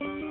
Mm-hmm.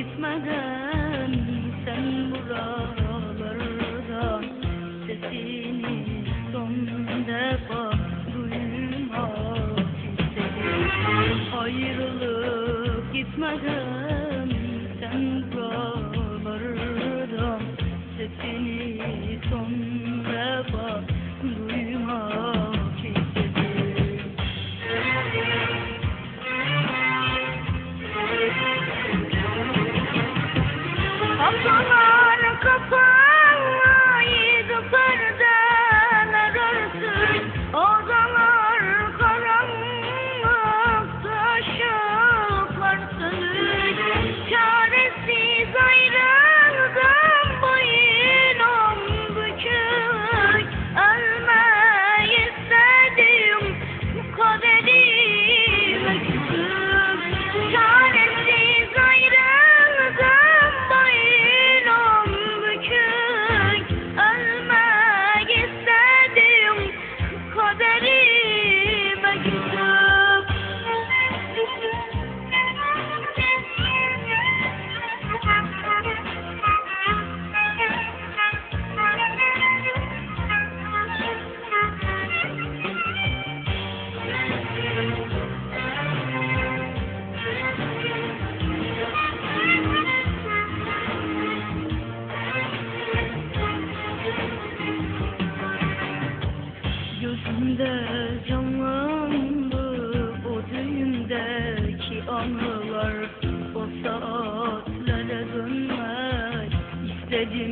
Gitmeden sen buralardan Sesini son defa duymak istedim. Ayrılıp gitmeden Çaresiz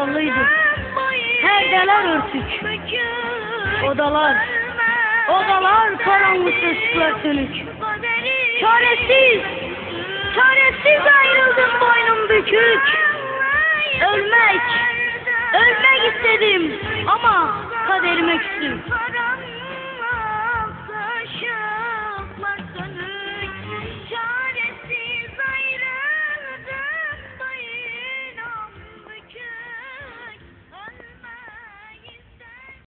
kapalıydı. Perdeler örtük. Odalar, odalar karanlık ışıklar sönük. Çaresiz, çaresiz ayrıldım boynum bükük. Ölmek, ölmek istedim ama kaderime küstüm.